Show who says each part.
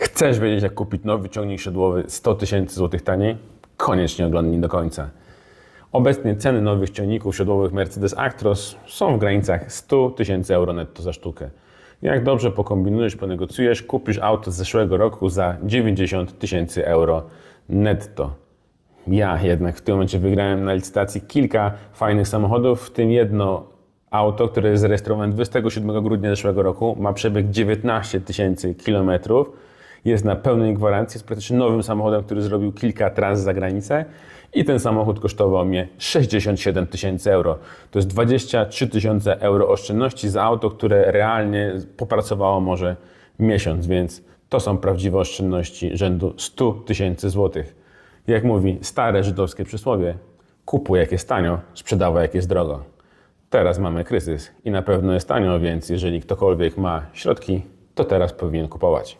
Speaker 1: Chcesz wiedzieć, jak kupić nowy ciągnik siodłowy 100 tysięcy złotych taniej? Koniecznie oglądnij do końca. Obecnie ceny nowych ciągników siodłowych Mercedes Actros są w granicach 100 tysięcy euro netto za sztukę. Jak dobrze pokombinujesz, ponegocjujesz, kupisz auto z zeszłego roku za 90 tysięcy euro netto. Ja jednak w tym momencie wygrałem na licytacji kilka fajnych samochodów, w tym jedno auto, które jest zarejestrowane 27 grudnia zeszłego roku, ma przebieg 19 tysięcy kilometrów, jest na pełnej gwarancji, jest praktycznie nowym samochodem, który zrobił kilka tras za granicę i ten samochód kosztował mnie 67 tysięcy euro. To jest 23 tysiące euro oszczędności za auto, które realnie popracowało może miesiąc, więc to są prawdziwe oszczędności rzędu 100 tysięcy złotych. Jak mówi stare żydowskie przysłowie, kupuj jak jest tanio, sprzedawaj jak jest drogo. Teraz mamy kryzys i na pewno jest tanio, więc jeżeli ktokolwiek ma środki, to teraz powinien kupować.